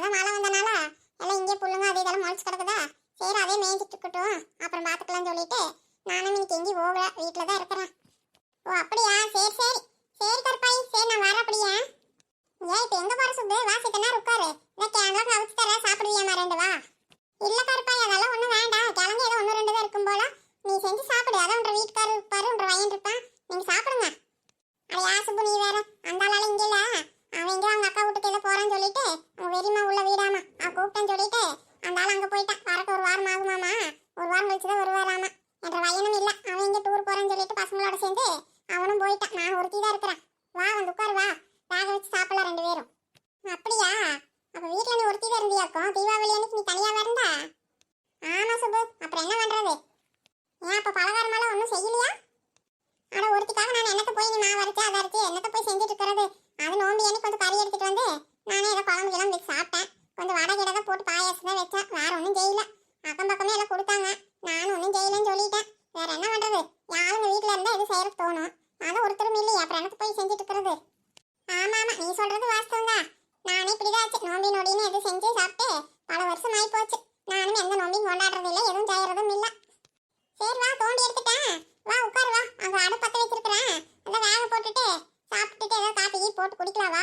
அதான் மழை வந்தனால எல்லாம் இங்கே புல்லுங்க அது இதெல்லாம் முளைச்சு கிடக்குதா சரி அதே மேய்ஞ்சிட்டு இருக்கட்டும் அப்புறம் பார்த்துக்கலாம்னு சொல்லிட்டு நானும் இன்னைக்கு எங்கேயும் போகல வீட்டில் தான் இருக்கிறேன் ஓ அப்படியா சரி சரி சரி கருப்பாய் சரி நான் வரேன் அப்படியா ஏன் இப்போ எங்க போற சுப்பு வா சித்த நேரம் உட்காரு இந்த கேங்கெல்லாம் அவிச்சு தர சாப்பிடுவியாமா ரெண்டு வா இல்ல கருப்பாய் அதெல்லாம் ஒண்ணும் வேண்டாம் கிழங்கு ஏதோ ஒன்று ரெண்டு தான் இருக்கும் போல நீ செஞ்சு சாப்பிடு அதான் உன்ற வீட்டுக்காரர் இருப்பாரு உன்ற பையன் இருப்பான் நீங்க சாப்பிடுங்க அட யா சுப்பு நீ வேற அந்த ஆளால இங்க இல்ல அவன் எங்க அவங்க அக்கா வீட்டுக்கு ஏதோ போறான்னு சொல்லிட்டு அவங்க உள்ள வீடாமா? நான் கூப்பிட்டேன்னு சொல்லிட்டு அந்த ஆள் அங்கே போயிட்டான் வரக்கு ஒரு வாரம் ஆகுமாமா? ஒரு வாரம் கழிச்சு தான் வருவாராமா. என்ற வயனும் இல்லை. அவன் இங்க டூர் போகிறேன்னு சொல்லிட்டு பசங்களோட சேர்ந்து அவனும் போயிட்டான். நான் ஒருத்தி தான் இருக்கிறேன். வா வந்து உட்காரு வா. வேக வச்சு சாப்பிடலாம் ரெண்டு பேரும். அப்படியா? அப்போ வீட்டில் நீ ஒருத்தி தான் இருந்தியாக்கும் தீபாவளி அன்னைக்கு நீ தனியாக இருந்தா? ஆமா சுபு. அப்புறம் என்ன பண்ணுறது ஏன் அப்போ பலகாரமெல்லாம் ஒன்றும் செய்யலையா? ஆனால் ஒருத்திக்காக நான் என்னத்தை போய் நீ மாவு அரைச்சு அதை அரைச்சு என்னத்தை போய் செஞ்சுட்டு இருக்கிறது? அது நோம்பி அன்னைக்கு கொஞ்சம் கறி எடுத்துகிட்டு வந்து நானே ஏதோ குழம்பு எல்லாம் வச்சு சாப்பிட்டேன். கொஞ்சம் வடை கிடக்க போட்டு பாயாசம் தான் வச்சேன். வேற ஒன்றும் செய்யல. அக்கம் பக்கமே எல்லாம் கொடுத்தாங்க. நானும் ஒன்றும் செய்யலன்னு சொல்லிட்டேன். வேற என்ன பண்றது? யாருங்க வீட்டில் இருந்தால் எது செய்யறது தோணும். அதான் ஒருத்தரும் இல்லையே. அப்புறம் எனக்கு போய் செஞ்சுட்டு இருக்கிறது? ஆமா ஆமா. நீ சொல்றது வாஸ்தவம் தான். நானே இப்படிதான் ஆச்சு. நோம்பி நொடின்னு எதுவும் செஞ்சு சாப்பிட்டு பல வருஷம் ஆகி போச்சு நானும் எந்த நோம்பியும் கொண்டாடுறது இல்லை. எதுவும் செய்யறதும் இல்லை. சரி வா தோண்டி எடுத்துட்டேன். வா உட்காரு வா. அங்கே அடுப்பு பத்த வச்சிருக்கிறேன். அதை வேக போட்டுட்டு சாப்பிட்டுட்டு ஏதோ காப்பி போட்டு குடிக்கலாம் வா.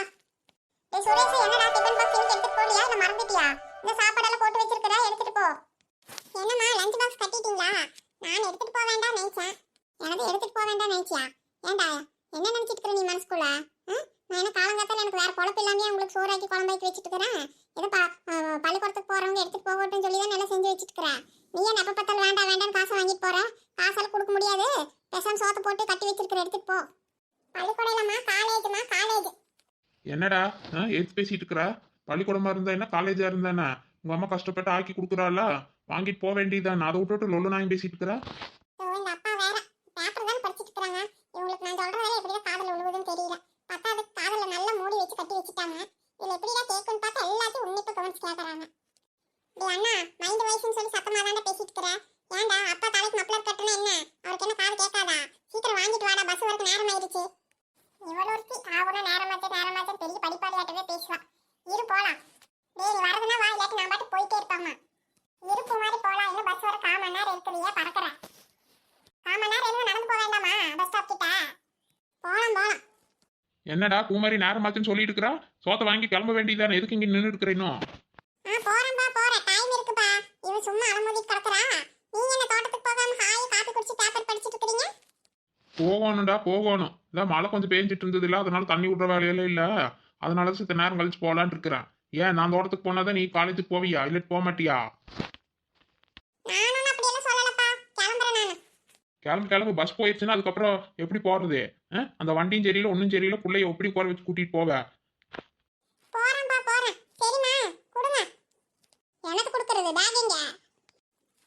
டேய் சுரேஷ் என்னடா டிபன் பாக்ஸ் இன்னைக்கு எடுத்து போலியா இல்ல மறந்துட்டியா? இந்த சாப்பாடெல்லாம் போட்டு வச்சிருக்கடா எடுத்துட்டு போ. என்னம்மா லஞ்ச் பாக்ஸ் கட்டிட்டீங்களா? நான் எடுத்துட்டு போக வேண்டாம் நினைச்சேன். எனது எடுத்துட்டு போக வேண்டாம் நினைச்சியா? ஏண்டா என்ன நினைச்சிட்டு இருக்கிற நீ மனசுக்குள்ள? ஆ? நான் என்ன காலங்காத்தால எனக்கு வேற பொழப்பு இல்லாமே உங்களுக்கு சோறாக்கி குழம்பாக்கி வச்சுட்டு இருக்கிறேன்? ஏதோ பள்ளிக்கூடத்துக்கு போறவங்க எடுத்துட்டு போகட்டும் சொல்லி தான் நல்லா செஞ்சு வச்சுட்டு இருக்கிறேன். நீ என்ன எப்ப பார்த்தாலும் வேண்டாம் வேண்டாம் காசை வாங்கிட்டு போற? காசெல்லாம் கொடுக்க முடியாது. பெசாம சோத்தை போட்டு கட்டி வச்சிருக்கிற எடுத்துட்டு போ. பள்ளிக்கூடம் இல்லம்மா காலேஜ்மா காலேஜ் என்னடா? ஆ, எடுத்து பேசிட்டு இருக்கிற? பள்ளிக்கூடமா இருந்தா என்ன? காலேஜா இருந்தானா உங்க அம்மா கஷ்டப்பட்டு ஆக்கி கொடுக்குறாள்? வாங்கிட்டு போக வேண்டியதுதான். அதை விட்டுட்டு லொல்லு நாயும் பேசிட்டு இருக்கிறா? அப்பா வேற. பார்த்தா எல்லாத்தையும் பேசிட்டு ஏன்டா அப்பா தலைக்கு மப்ளர் கட்டுனா என்ன? அவருக்கு என்ன காது கேட்காதா? சீக்கிரம் வாங்கிட்டு வாடா பஸ் வரக்கு நேரம் ஆயிடுச்சு. இவ்வளவு ஒருத்தி ஆகுனா நேரமாச்சு நேரமாச்சு பெரிய படிப்பாளியாட்டவே பேசுவா. இரு போலாம். டேய் நீ வரதுன்னா வா இல்லாட்டி நான் பாட்டு போயிட்டே இருப்பாமா இருப்பு மாதிரி போலாம். இன்னும் பஸ் வர கால் மணி நேரம் இருக்குதுயே பறக்குறேன் கால் மணி நேரம் எதுவும் நடந்து போக வேண்டாமா பஸ் ஸ்டாப் கிட்ட? போலாம் போலாம். என்னடா குமாரி நேரமாச்சுன்னு சொல்லிட்டு இருக்கிறா? சோத்தை வாங்கி கிளம்ப வேண்டியதானே எதுக்கு இங்க நின்று இருக்கிறேனோ ஆ போறேன்பா போறேன். டைம் இருக்குப்பா. இவன் சும்மா அலமோதி கிடக்குறா. நீங்க என்ன தோட்டத்துக்கு போகாம ஹாய் காபி குடிச்சு பேப்பர் போகணும்டா போகணும். இதான் மழை கொஞ்சம் பேஞ்சிட்டு இருந்தது இல்ல அதனால தண்ணி விடுற வேலையெல்லாம் இல்ல. அதனால சித்த நேரம் கழிச்சு போலான்னு இருக்கிறேன். ஏன் நான் தோட்டத்துக்கு போனாதான் நீ காலேஜுக்கு போவியா? இல்லட்டு போக மாட்டியா? கிளம்பு கிளம்பு. பஸ் போயிடுச்சுன்னா அதுக்கப்புறம் எப்படி போறது? ஆ? அந்த வண்டியும் சரியில்லை ஒன்றும் சரியில்லை. பிள்ளைய எப்படி போற வச்சு கூட்டிட்டு போவ போறேன்பா போறேன் சரிம்மா கொடுங்க எனக்கு கொடுக்கறது பேக்கிங்க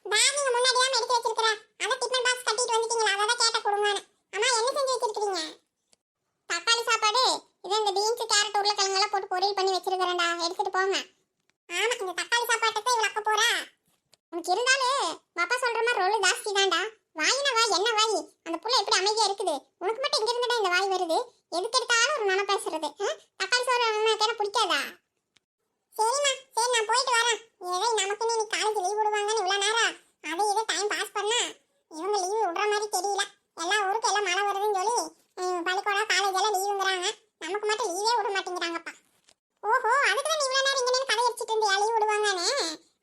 பேக்கிங்க முன்னாடி தான் எடுத்து வச்சிருக்கிறேன் அத டிஃபன் பாக்ஸ் கட்டிட்டு வந்துட்டீங்களா அதை தான் கேட்ட கொடுங்கன்னு அம்மா என்ன செஞ்சு வச்சிருக்கீங்க தக்காளி சாப்பாடு இது இந்த பீன்ஸ் கேரட் உருளைக்கிழங்கு எல்லாம் போட்டு பொரியல் எடுத்துட்டு போங்க. ஆமா இந்த தக்காளி சாப்பாட்டுக்கு இவ்வளோ அக்க போறா? உனக்கு இருந்தாலும் பாப்பா சொல்ற மாதிரி ரொல்லு ஜாஸ்தி தான்டா. வாயினா வாய் என்ன வாய்? அந்த புள்ள எப்படி அமைதியா இருக்குது? உனக்கு மட்டும் இங்க இருந்துடா இந்த வாய் வருது. எதுக்கு எடுத்தாலும் ஒரு மனம் பேசுறது. தக்காளி சோறு உனக்கு பிடிக்காதா? சரிம்மா சரி நான் போயிட்டு வரேன். ஏதோ நமக்குன்னு இன்னைக்கு காலேஜ் லீவ் விடுவாங்கன்னு இவ்வளோ நேரம் அதை இதை டைம் பாஸ் பண்ணா இவங்க லீவ் விடுற மாதிரி தெரியல எல்லா ஊருக்கு எல்லாம் மழை வருதுன்னு சொல்லி ஹம், பள்ளிக்கூடம் காலேஜ் எல்லாம் லீவுங்கிறாங்க நமக்கு மட்டும் லீவே விட மாட்டேங்கிறாங்கப்பா ஓஹோ அதுக்கு தான் நீ இவ்வளோ நேரம் இங்கே நின்று கதை அடிச்சிட்டு இருந்தியா லீவ் விடுவாங்கன்னு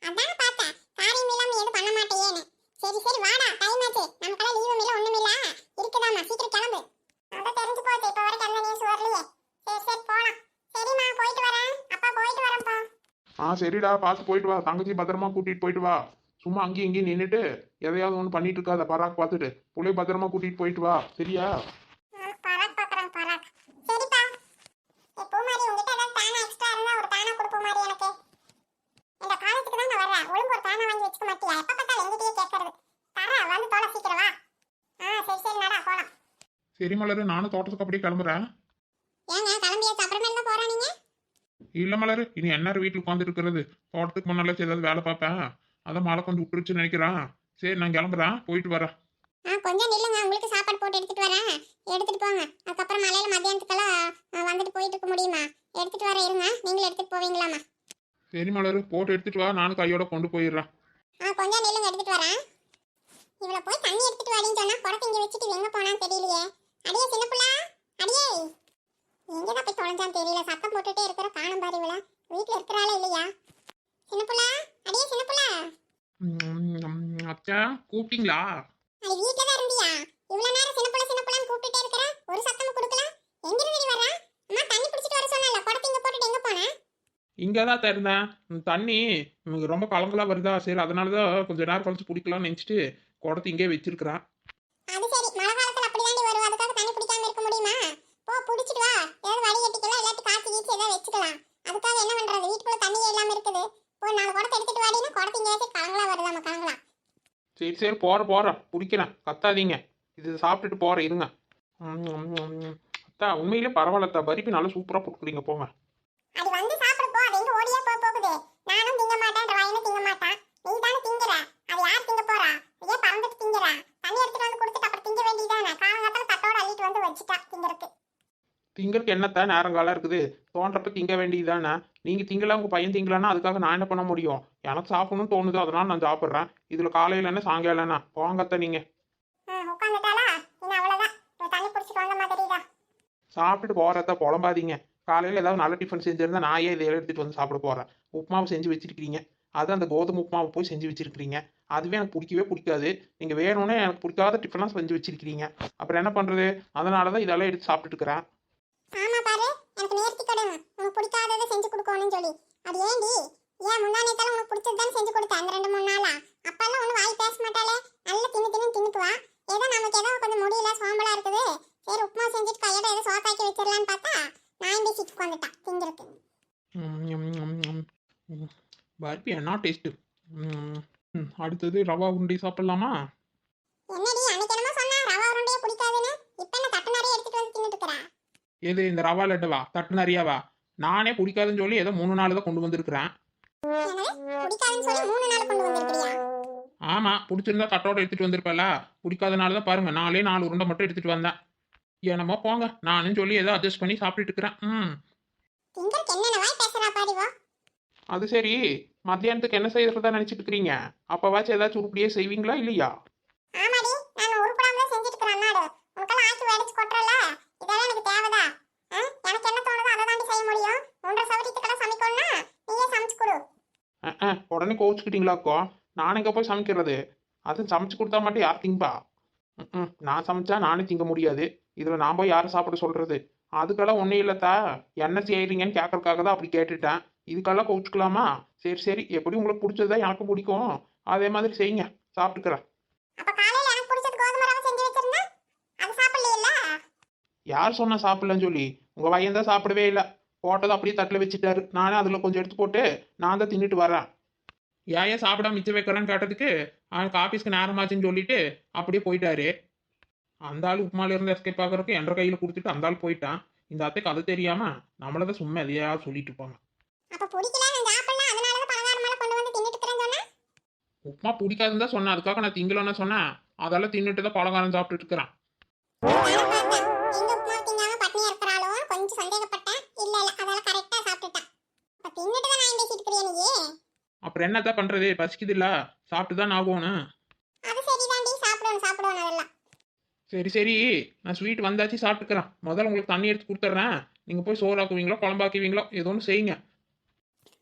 அதானே பார்த்தேன் காரியம் இல்லாம எதுவும் பண்ண மாட்டேயேன்னு சரி சரி வாடா டைம் ஆச்சு நமக்கெல்லாம் லீவும் இல்லை ஒன்றும் இல்லை இருக்குதாம்மா சீக்கிரம் கிளம்பு அதான் தெரிஞ்சு போச்சு இப்போ வரைக்கும் எந்த நியூஸ் வரலையே சரி சரி போலாம் சரிம்மா போயிட்டு வரேன் அப்பா போயிட்டு வரேன்ப்பா ஆ சரிடா பார்த்து போயிட்டு வா. தங்கச்சி பத்திரமா கூட்டிட்டு போயிட்டு வா. சும்மா அங்கேயும் இங்கேயும் நின்றுட்டு எதையாவது ஒன்று பண்ணிட்டு இருக்காத. பராக் பார்த்துட்டு. புள்ளைய பத்திரமா கூட்டிட்டு போயிட்டு வா. சரியா? சரி மலரு. நானும் தோட்டத்துக்கு அப்படியே கிளம்புறேன். இல்ல மலரு இனி என்ன வீட்டில் உட்காந்துட்டு இருக்கிறது? தோட்டத்துக்கு முன்னால ஏதாவது வேலை பார்ப்பேன். அதான் மழை கொஞ்சம் விட்டுருச்சுன்னு நினைக்கிறேன். சரி நான் கிளம்புறேன். போயிட்டு வரேன். ஆ கொஞ்சம் நில்லுங்க. உங்களுக்கு சாப்பாடு போட்டு எடுத்துட்டு வரேன். எடுத்துட்டு போங்க. அதுக்கப்புறம் மலையில மத்தியானத்துக்கெல்லாம் வந்துட்டு போயிட்டு இருக்க முடியுமா? எடுத்துட்டு வர இருங்க. நீங்களும் எடுத்துட்டு போவீங்களாமா சரி மலரு போட்டு எடுத்துட்டு வா. நானும் கையோட கொண்டு போயிடுறேன். ஆ கொஞ்சம் நில்லுங்க. எடுத்துட்டு வரேன். இவள போய் தண்ணி எடுத்துட்டு வாடின்னு சொன்னா குடத்தை இங்க வச்சுட்டு எங்க போனான்னு தெரியலையே. அடியே சின்ன புள்ள. அடியே. எங்கதான் போய் தொலைஞ்சான்னு தெரியல. சத்தம் போட்டுட்டே இருக்கிற காணும் பாரு இவள. வீட்டுல இருக்கிறாளா இல்லையா? சின்ன புள்ள அடியே சின்ன புள்ள. அச்சா கூப்பிட்டீங்களா? அது வீட்டுல தான் இருந்தியா? இவ்வளவு நேரம் சின்ன புள்ள சின்ன புள்ளன்னு கூப்பிட்டுட்டே இருக்கிற? ஒரு சத்தமும் கொடுக்கல. எங்க இருந்து வர அம்மா தண்ணி பிடிச்சிட்டு வர சொன்னல. குடத்தை இங்க போட்டுட்டு எங்க போன? இங்கே தான் தருந்தேன் ம், தண்ணி ரொம்ப கலங்கலா வருதா? சரி அதனால தான் கொஞ்ச நேரம் கழிச்சு பிடிக்கலாம்னு நினச்சிட்டு குடத்தை இங்கே வச்சிருக்கிறேன் அது சரி மழை காலத்துல அப்படிதாண்டி வரும் அதுக்காக தண்ணி பிடிக்காம இருக்க முடியுமா போ பிடிச்சிட்டு வா ஏதாவது வடிகட்டிக்கலாம் இல்லாட்டி காய்ச்சி கீச்சு அதுக்காக என்ன பண்றது? வீட்டுக்குள்ள தண்ணியே இல்லாம இருக்குது. போய் நாலு குடத்தை எடுத்துட்டு வாடினா குடத்தை இங்கே வச்சு கலங்களா வருதாமா கலங்களா சரி சரி போற போற. பிடிக்கிறேன் கத்தாதீங்க. இது சாப்பிட்டுட்டு போற இருங்க. ம், ம், ம். அத்தா உண்மையிலே பரவாயில்லத்தா. பருப்பி நல்லா சூப்பராக போட்டுக்கிறீங்க போங்க அது வந்து சாப்பிடு போ அது எங்க ஓடியே போ போகுது நானும் திங்க மாட்டேன் ரவாயினும் திங்க மாட்டான் நீ தானே திங்குற அது யார் திங்க போறா ஏன் பறந்துட்டு திங்குற தண்ணி எடுத்துட்டு வந்து கொடுத்துட்டு அப்புறம் திங்க வேண்டியதானே காலங்காத்தால தட்டோட அள்ளிட்டு வந்து வச்சுட்டா திங்கறதுக்கு திங்களுக்கு என்னத்தா நேரங்காலம் இருக்குது? தோன்றப்ப திங்க வேண்டியதானே நீங்கள் திங்கலாம் உங்கள் பையன் திங்கலன்னா அதுக்காக நான் என்ன பண்ண முடியும்? எனக்கு சாப்பிடணும்னு தோணுது அதனால நான் சாப்பிட்றேன். இதில் காலையில் என்ன சாயங்காலம் என்ன? போங்கத்தா நீங்கள் சாப்பிட்டுட்டு போகிறத புலம்பாதீங்க. காலையில் ஏதாவது நல்ல டிஃபன் செஞ்சிருந்தா நான் ஏன் இதை எடுத்துகிட்டு வந்து சாப்பிட போகிறேன் உப்புமாவை செஞ்சு வச்சிருக்கிறீங்க. அது அந்த கோதுமை உப்புமாவை போய் செஞ்சு வச்சிருக்கிறீங்க. அதுவே எனக்கு பிடிக்கவே பிடிக்காது. நீங்கள் வேணும்னே எனக்கு பிடிக்காத டிஃபனாக செஞ்சு வச்சிருக்கிறீங்க. அப்புறம் என்ன பண்ணுறது அதனால தான் இதெல்லாம் எடுத்து சாப்பிட்டுட்டு இருக்கிறேன். ஆமா பாரு எனக்கு நேர்த்தி கடன் உனக்கு பிடிக்காததை செஞ்சு கொடுக்கணும்னு சொல்லி. அது ஏண்டி? ஏன் முந்தா நேத்தால உனக்கு பிடிச்சது தான் செஞ்சு கொடுத்தேன் அந்த ரெண்டு மூணு நாளா? அப்பெல்லாம் ஒன்றும் வாய் பேச மாட்டாளே. நல்லா தின்னு தின்னு தின்னுக்குவா ஏதோ நமக்கு ஏதோ கொஞ்சம் முடியல சோம்பலா இருக்குது. சரி உப்புமா செஞ்சுட்டு கையோட ஏதோ சோத்தாக்கி வச்சிடலான்னு பார்த்தா நான் பேசிட்டு உட்காந்துட்டான் திங்கிறதுக்கு. பர்பி என்ன டேஸ்ட்டு அடுத்தது ரவா உருண்டை சாப்பிட்லாமா? என்னடி அன்னைக்கு என்னமோ சொன்னா ரவா உருண்டையே பிடிக்காதுன்னு. இப்ப என்ன தட்டு நிறைய எடுத்துட்டு வந்து தின்னுட்டு இருக்கிறா எது இந்த ரவா லட்டுவா தட்டு நிறையாவா நானே பிடிக்காதுன்னு சொல்லி ஏதோ மூணு நாள் தான் கொண்டு வந்திருக்கிறேன் ஆமாம் பிடிச்சிருந்தா தட்டோட எடுத்துகிட்டு வந்திருப்பல பிடிக்காதனால தான் பாருங்க நாலே நாலு உருண்டை மட்டும் எடுத்துகிட்டு வந்தேன். என்னமோ போங்க நானும் சொல்லி ஏதோ அட்ஜஸ்ட் பண்ணி சாப்பிட்டுட்டு இருக்கிறேன். ம். அது சரி மத்தியானத்துக்கு என்ன செய்யறதா நினைச்சிட்டு இருக்கிறீங்க? அப்பவாச்சும் ஏதாச்சும் உருப்படியே செய்வீங்களா இல்லையா ஆமாடி நான் உருப்படாம தான் செஞ்சுட்டு இருக்கிறேன் அண்ணாடு உனக்கெல்லாம் ஆக்கி வேடிச்சு கொட்டுறல இதெல்லாம் எனக்கு தேவைதா ஆ? எனக்கு என்ன தோணுதோ அதை தாண்டி செய்ய முடியும் ஒன்றரை சவரத்துக்கெல்லாம் சமைக்கணும்னா நீயே சமைச்சு கொடு அஹ், அஹ், உடனே கோவிச்சுக்கிட்டீங்களாக்கோ நான் எங்கே போய் சமைக்கிறது. அதுவும் சமைச்சு கொடுத்தா மட்டும் யார் திங்கப்பா ம், நான் சமைச்சா நானே திங்க முடியாது. இதில் நான் போய் யாரை சாப்பிட சொல்றது? அதுக்கெல்லாம் ஒன்றும் இல்லைத்தா என்ன செய்யறீங்கன்னு கேட்கறதுக்காக தான் அப்படி கேட்டுட்டேன். இதுக்கெல்லாம் கோவிச்சுக்கலாமா? சரி சரி. எப்படி உங்களுக்கு பிடிச்சதா எனக்கு பிடிக்கும். அதே மாதிரி செய்யுங்க. சாப்பிட்டுக்கிறேன். யார் சொன்னா சாப்பிடலன்னு சொல்லி? உங்கள் பையன் தான் சாப்பிடவே இல்லை. போட்டதை அப்படியே தட்டில் வச்சுட்டாரு. நானே அதில் கொஞ்சம் எடுத்து போட்டு நான் தான் தின்னுட்டு வரேன். ஏன் ஏன் சாப்பிடாம மிச்சம் வைக்கிறேன்னு கேட்டதுக்கு அவனுக்கு ஆஃபீஸ்க்கு நேரமாச்சுன்னு சொல்லிட்டு அப்படியே போயிட்டாரு. அந்த ஆள் உப்புமால இருந்து எஸ்கேப் ஆகிறதுக்கு என்ற கையில் கொடுத்துட்டு அந்த ஆள் போயிட்டான். இந்த அத்தைக்கு அது தெரியாம நம்மள தான் சும்மா எதையாவது சொல்லிட்டு இருப்பாங்க. உப்புமா பிடிக்காதுன்னு தான் சொன்னேன். அதுக்காக நான் திங்கலன்னு சொன்னேன். அதெல்லாம் தின்னுட்டு தான் பலகாரம் சாப்பிட்டுட்டு இருக்கிறேன். அப்புறம் என்னத்தான் பண்றது? பசிக்குது இல்ல சாப்பிட்டு தான் ஆகணும். அது சரிதாண்டி. சாப்பிடணும் சாப்பிடணும் அதெல்லாம். சரி சரி. நான் ஸ்வீட் வந்தாச்சு சாப்பிட்டுக்கிறேன் முதல்ல உங்களுக்கு தண்ணி எடுத்து கொடுத்துட்றேன். நீங்கள் போய் சோறாக்குவீங்களோ குழம்பாக்குவீங்களோ ஏதோ ஒன்று செய்யுங்க.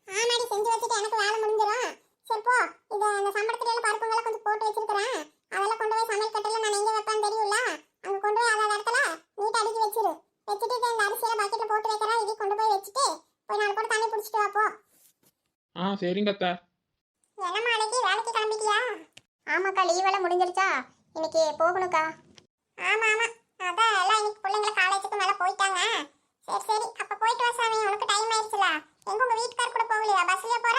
ஆமாடி செஞ்சு வச்சுட்டு எனக்கு வேலை முடிஞ்சிடும் சரி போ. இது அந்த சம்பளத்துல பருப்புங்களை கொஞ்சம் போட்டு வச்சிருக்கிறேன். அதெல்லாம் கொண்டு போய் சமையல் கட்டில நான் எங்க வைப்பேன்னு தெரியும்ல? அங்க கொண்டு போய் அதாவது இடத்துல நீட் அடுக்கி வச்சிரு. வச்சுட்டு இந்த அரிசியில பக்கெட்ல போட்டு வைக்கிறேன். இதை கொண்டு போய் வச்சுட்டு போய் நாலு கூட தண்ணி பிடிச்சிட்டு வா போ. ஆ சரிங்க அத்தை என்ன நாளைக்கு வேலைக்கு வேலைக்கு கிளம்பிட்டியா ஆமாக்கா லீவ் எல்லாம் முடிஞ்சிருச்சா? இன்னைக்கு போகணுக்கா ஆமா ஆமா. அதான் எல்லாம் இன்னைக்கு பிள்ளைங்கள காலேஜுக்கு மேல போயிட்டாங்க. சரி சரி. அப்ப போயிட்டு வா சாமி. உனக்கு டைம் ஆயிடுச்சுல. எங்க உங்க வீட்டுக்கார் கூட போகலையா? பஸ்லயே போற?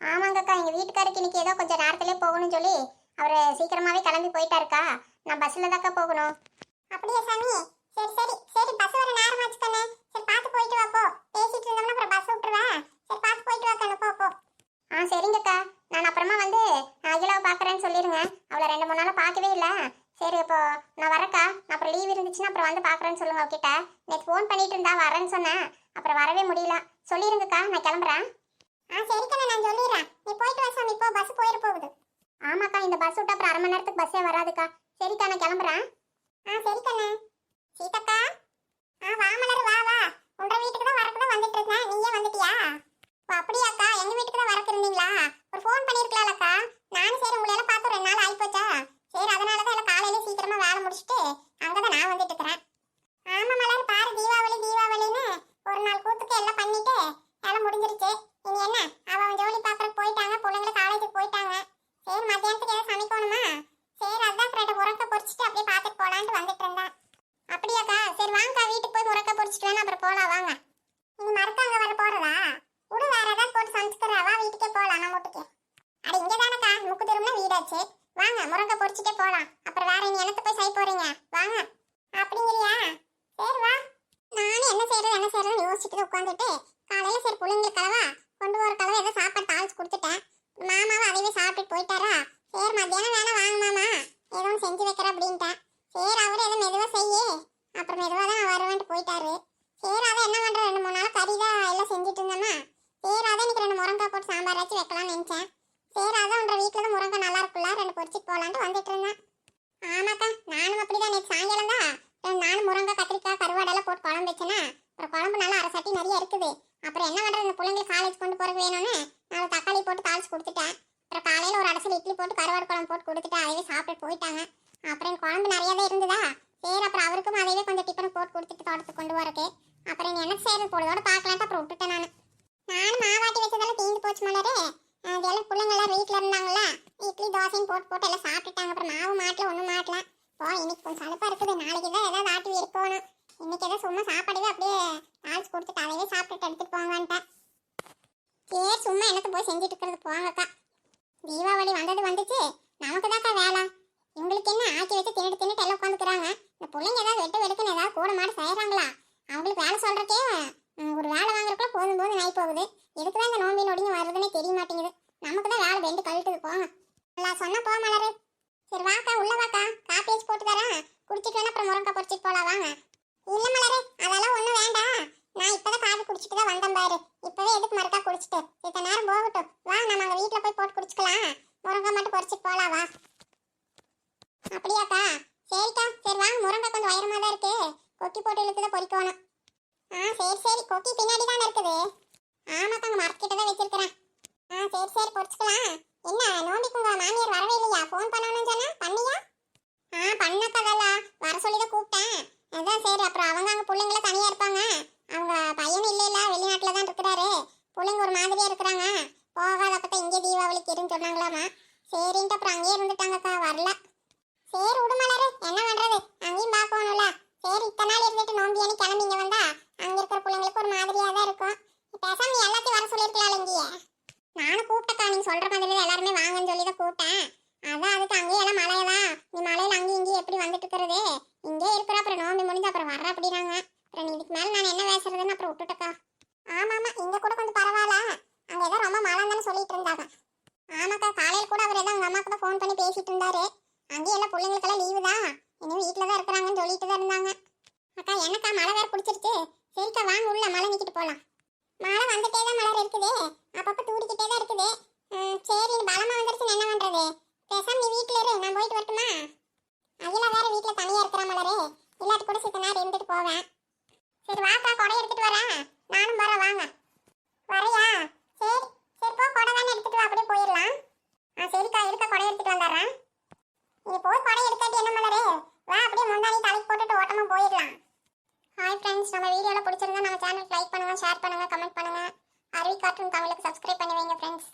ஆமாங்கக்கா எங்க வீட்டுக்காருக்கு இன்னைக்கு ஏதோ கொஞ்சம் நேரத்திலே போகணும்னு சொல்லி அவர் சீக்கிரமாவே கிளம்பி போயிட்டாருக்கா. நான் பஸ்ல தாக்கா போகணும். அப்படியா சாமி? சரி சரி. சரி பஸ் வர நேரம் ஆச்சு கண்ணே சரி பார்த்து போயிட்டு வா போ. பேசிட்டு இருந்தோம்னா அப்புறம் பஸ் விட்டுருவேன் சரி பார்த்து போயிட்டு வா கண்ணு. போ போ. ஆ சரிங்கக்கா. நான் அப்புறமா வந்து அகிலாவை பார்க்குறேன்னு சொல்லிடுங்க. அவளை ரெண்டு மூணு நாளாக பார்க்கவே இல்லை. சரி இப்போ நான் வரேக்கா. நான் அப்புறம் லீவ் இருந்துச்சுன்னா அப்புறம் வந்து பார்க்குறேன்னு சொல்லுங்க அவகிட்ட. நேற்று ஃபோன் பண்ணிட்டு இருந்தா வரேன்னு சொன்னேன். அப்புறம் வரவே முடியல. சொல்லிடுங்கக்கா நான் கிளம்புறேன். ஆ சரி கண்ணே நான் சொல்லிடுறேன். நீ போயிட்டு வா சாமி போ பஸ் போயிட போகுது. ஆமாக்கா இந்த பஸ் விட்டு அப்புறம் அரை மணி நேரத்துக்கு பஸ்ஸே வராதுக்கா. சரிக்கா நான் கிளம்புறேன். ஆ சரி கண்ணே சீதக்கா. ஆ வா மலர் வா வா. உங்க வீட்டுக்கு தான் வரக்கு தான் வந்துட்டு இருந்தேன் நீயே வந்துட்டியா? அப்படியாக்கா எங்க வீட்டுக்கு தான் வரக்கு இருந்தீங்களா? ஒரு ஃபோன் பண்ணிருக்கலாம்லக்கா நானும் சரி உங்களை எல்லாம் பார்த்து ரெண்டு நாள் ஆயிப்போச்சா? சரி அதனால தான் எல்லாம் காலையில சீக்கிரமா வேலை முடிச்சுட்டு அங்கதான் நான் வந்துட்டு இருக்கிறேன் ஆமா மலர் பாரு தீபாவளி தீபாவளின்னு ஒரு நாள் கூத்துக்கு எல்லாம் பண்ணிட்டு எல்லாம் முடிஞ்சிருச்சு இனி என்ன அவ அவன் ஜோலி பார்க்கறதுக்கு போயிட்டாங்க பிள்ளைங்கள காலேஜுக்கு போயிட்டாங்க சரி மத்தியானத்துக்கு ஏதாவது சமைக்கணுமா சரி அதான் ஃப்ரெண்ட் முறக்க பொரிச்சிட்டு அப்படியே பார்த்துட்டு போலான்ட்டு வந்துட்டு இருந்தேன் அப்படியாக்கா சரி வாங்கக்கா வீட்டுக்கு போய் முறக்க பொரிச்சிட்டு வேணா அப்புறம் போலாம் வாங்க நீ மறக்காங்க வர போறதா விடு வேற ஏதாவது போட்டு சமைச்சுக்கிறா வா வீட்டுக்கே போலாம் நம்ம வீட்டுக்கு அட இங்க தானக்கா முக்கு திரும்பினா வீடாச்சு வாங்க முருங்கை பொரிச்சிட்டே போலாம் அப்புறம் வேற இனி எனக்கு போய் செய்ய போறீங்க வாங்க அப்படிங்கிறியா சரி வா நானும் என்ன செய்யறது என்ன செய்யறதுன்னு யோசிச்சுட்டு உட்காந்துட்டு காலையில சரி பிள்ளைங்களுக்கு கலவா கொண்டு போற கலவை ஏதோ சாப்பாடு தாளிச்சு கொடுத்துட்டேன் மாமாவும் அதையே சாப்பிட்டு போயிட்டாரா சரி மத்தியானம் வேணா வாங்க மாமா ஏதோ ஒண்ணு செஞ்சு வைக்கிற அப்படின்ட்டேன் சரி அவரு ஏதோ மெதுவா செய்ய அப்புறம் மெதுவா தான் வருவேன்ட்டு போயிட்டாரு சரி அதான் என்ன பண்ற ரெண்டு மூணு நாள் கறி தான் எல்லாம் செஞ்சுட்டு இருந்தோமா சரி அதான் இன்னைக்கு ரெண்டு முருங்கா போட்டு சாம்பார் வச்சு வைக்கலாம்னு நினைச்சேன் சரி அதான் உன்ற வீட்டில் தான் முருங்கை நல்லா இருக்குல்ல ரெண்டு பொரிச்சிட்டு போலான்ட்டு வந்துட்டு இருந்தேன் ஆமாக்கா நானும் அப்படிதான் நேற்று சாயங்காலம் தான் ரெண்டு நானும் முருங்கை கத்திரிக்காய் கருவாடெல்லாம் போட்டு குழம்பு வச்சேனா அப்புறம் குழம்பு நல்லா அரை சட்டி நிறைய இருக்குது. அப்புறம் என்ன பண்ணுறது இந்த பிள்ளைங்களுக்கு காலேஜ் கொண்டு போகிறது வேணும்னு நான் தக்காளி போட்டு தாளிச்சு கொடுத்துட்டேன். அப்புறம் காலையில் ஒரு அடசல் இட்லி போட்டு கருவாடு குழம்பு போட்டு கொடுத்துட்டு அதையே சாப்பிட்டு போயிட்டாங்க. அப்புறம் என் குழம்பு நிறையவே இருந்ததா? சரி அப்புறம் அவருக்கும் அதையே கொஞ்சம் டிஃபன் போட்டு கொடுத்துட்டு தோட்டத்துக்கு கொண்டு வரக்கு அப்புறம் நீ என்ன செய்யறது பொழுதோட பார்க்கலான்ட்டு அப்புறம் விட்டுட்டேன் நான். நானும் மாவாட்டி வச்சதெல்லாம் தீந்து போச்சு மலரே. அதெல்லாம் பிள்ளைங்களாம் வீட்டில் இருந்தாங்களா இட்லி தோசையும் போட்டு போட்டு எல்லாம் சாப்பிட்டுட்டாங்க. அப்புறம் மாவு மாட்டல ஒன்றும் மாட்டல. போ இன்னைக்கு கொஞ்சம் சலுப்பா இருக்குது. நாளைக்கு தான் ஏதாவது ஆட்டி இருக்கணும் இன்னைக்கு ஏதோ சும்மா சாப்பாடுவே அப்படியே தாளிச்சு கொடுத்துட்டு அதையே சாப்பிட்டுட்டு எடுத்துட்டு போங்கன்ட்டேன். சரி சும்மா எனக்கு போய் செஞ்சுட்டு இருக்கிறது போங்கக்கா. தீபாவளி வந்தது வந்துச்சு. நமக்கு தாக்கா வேலை. இவங்களுக்கு என்ன ஆக்கி வச்சு தின்னுட்டு தின்னுட்டு எல்லாம் உட்காந்துக்கிறாங்க? இந்த பிள்ளைங்க ஏதாவது வெட்டு வெடுக்குன்னு ஏதாவது கூட மாட செய்கிறாங்களா அவங்களுக்கு வேலை சொல்றக்கே ஒரு வேலை வாங்குறதுக்குள்ள போதும் போதும் நாய் போகுது எதுக்கு தான் இந்த நோம்பி நொடிங்க வருதுன்னே தெரிய மாட்டேங்குது நமக்கு தான் வேலை வெண்டு கழுட்டுது போங்க. நல்லா சொன்னா போக மலரு. சரி வாக்கா உள்ள வாக்கா. காப்பி வச்சு போட்டு தரேன். குடிச்சிட்டு வேணா அப்புறம் முருங்கை பொறிச்சிட்டு போகலாம் வாங்க. இல்ல மலரு அதெல்லாம் ஒண்ணும் வேண்டாம். நான் இப்பதான் காஃபி குடிச்சிட்டு தான் வந்தேன் பாரு. இப்பவே எதுக்கு மறுக்கா குடிச்சிட்டு? இத்த நேரம் போகட்டும். வா நம்ம அங்க வீட்டுல போய் போட்டு குடிச்சுக்கலாம். முருங்கை மட்டும் பொரிச்சிட்டு போலாம் வா. அப்படியாக்கா? சரிக்கா சரி வாங்க முருங்கை கொஞ்சம் உயரமா தான் இருக்கு. கொக்கி போட்டு இழுத்து தான் ஆ சரி சரி. கொக்கி பின்னாடி தானே இருக்குது. ஆமாக்கா அங்க மரத்துக்கிட்ட தான் வச்சிருக்கிறேன். ஆ சரி சரி. பொறிச்சுக்கலாம் என்ன நோண்டிக்கு உங்க மாமியார் வரவே இல்லையா? ஃபோன் பண்ணணும்னு சொன்னா? பண்ணியா? ஆ பண்ணக்கதல்ல வர சொல்லி தான் கூப்பிட்டேன். அதான் சரி அப்புறம் அவங்க அங்கே பிள்ளைங்கள தனியாக இருப்பாங்க. அவங்க பையன் இல்ல இல்ல வெளிநாட்டுல தான் இருக்கிறாரு. பிள்ளைங்க ஒரு மாதிரியாக இருக்கிறாங்க. போகாத அப்பதான் இங்கே தீபாவளிக்கு இருந்து சொன்னாங்களாமா? சரின்ட்டு அப்புறம் அங்கேயே இருந்துட்டாங்கக்கா வரல. சரி விடுமலரு என்ன பண்ணுறது அங்கேயும் பார்க்கணும்ல சரி இத்தனை நாள் இருந்துட்டு நோம்பியானி கிளம்பி இங்க வந்தா அங்கே இருக்கிற பிள்ளைங்களுக்கு ஒரு மாதிரியாக தான் இருக்கும். பேசாம நீ எல்லாத்தையும் வர சொல்லியிருக்கலாம் இங்கேயே. நானும் கூப்பிட்டக்கா நீங்கள் சொல்கிற மாதிரி எல்லாருமே வாங்கன்னு சொல்லி தான் கூப்பிட்டேன். அதான் அதுக்கு அங்கேயே எல்லாம் மழையெல்லாம் நீ மழையில அங்கேயும் இங்கேயும் எப்படி வந்துட்டு இருக்கிறது இங்கே இருக்கிற அப்புறம் நோம்பி முடிஞ்சு அப்புறம் வர அப்படின்னாங்க அப்புறம் நீ இதுக்கு மேல நான் என்ன பேசுறதுன்னு அப்புறம் விட்டுட்டக்கா ஆமா ஆமா இங்க கூட கொஞ்சம் பரவாயில்ல அங்க ஏதோ ரொம்ப மழை தானே சொல்லிட்டு இருந்தாங்க ஆமாக்கா காலையில கூட அவர் ஏதோ உங்க அம்மா கூட ஃபோன் பண்ணி பேசிட்டு இருந்தாரு அங்கேயும் எல்லாம் பிள்ளைங்களுக்கெல்லாம் லீவு தான் இன்னும் வீட்டில் தான் இருக்கிறாங்கன்னு சொல்லிட்டு தான் இருந்தாங்க அக்கா என்னக்கா மழை வேற பிடிச்சிருச்சு சரிக்கா வாங்க உள்ள மழை நிக்கிட்டு போலாம் மழை வந்துட்டே தான் மலர் இருக்குது அப்பப்ப தூடிக்கிட்டே தான் இருக்குது ம், சரி பலமா வந்துருச்சுன்னு என்ன பண்றது பேசாம நீ வீட்ல இரு நான் போயிட்டு வரட்டுமா? அகிலா வேற வீட்ல தனியா இருக்கிற மலரு இல்லாட்டி கூட சித்த நேரம் இருந்துட்டு போவேன். சரி வாக்கா கொடை எடுத்துட்டு வரேன். நானும் வரேன் வாங்க. வரையா? சரி சரி போ கொடை தானே எடுத்துட்டு வா அப்படியே போயிடலாம். ஆ சரிக்கா இருக்க கொடை எடுத்துட்டு வந்துடுறேன். நீ போய் கொடை எடுக்காட்டி என்ன மலரு வா அப்படியே முன்னாடி தலைக்கு போட்டுட்டு ஓட்டமா போயிடலாம். ஹாய் ஃப்ரெண்ட்ஸ் நம்ம வீடியோவில் பிடிச்சிருந்தா நம்ம சேனலுக்கு லைக் பண்ணுங்கள் ஷேர் பண்ணுங்கள் கமெண்ட் பண்ணுங்க. அருவி கார்ட்டூன் தமிழுக்கு சப்ஸ்கிரைப் பண்ணி வைங்க ஃப்ரெண்ட்ஸ்